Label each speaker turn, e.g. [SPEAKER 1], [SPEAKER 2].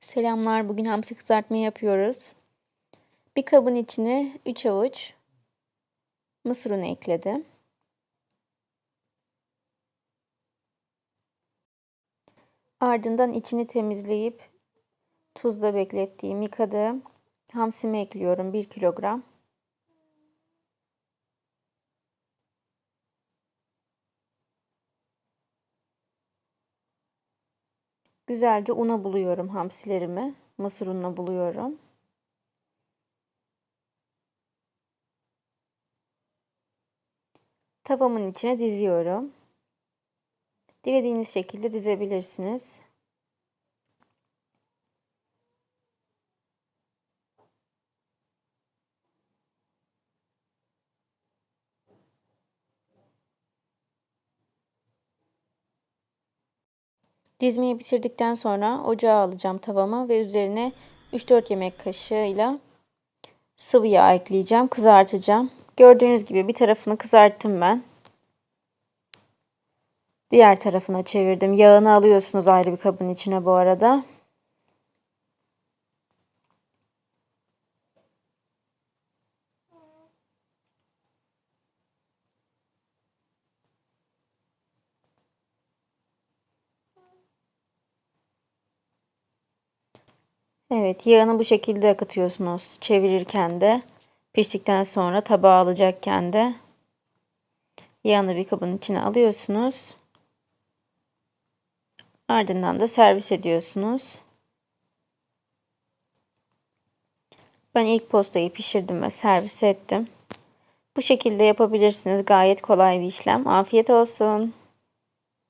[SPEAKER 1] Selamlar. Bugün hamsi kızartma yapıyoruz. Bir kabın içine 3 avuç mısır unu ekledim. Ardından içini temizleyip tuzla beklettiğim, yıkadığım hamsimi ekliyorum 1 kilogram. Güzelce una buluyorum hamsilerimi. Mısır ununa buluyorum. Tavamın içine diziyorum. Dilediğiniz şekilde dizebilirsiniz. Dizmeyi bitirdikten sonra ocağa alacağım tavamı ve üzerine 3-4 yemek kaşığıyla sıvı yağ ekleyeceğim. Kızartacağım. Gördüğünüz gibi bir tarafını kızarttım ben. Diğer tarafına çevirdim. Yağını alıyorsunuz ayrı bir kabın içine bu arada. Evet, yağını bu şekilde akıtıyorsunuz. Çevirirken de piştikten sonra tabağa alacakken de yağını bir kabın içine alıyorsunuz. Ardından da servis ediyorsunuz. Ben ilk postayı pişirdim ve servis ettim. Bu şekilde yapabilirsiniz. Gayet kolay bir işlem. Afiyet olsun.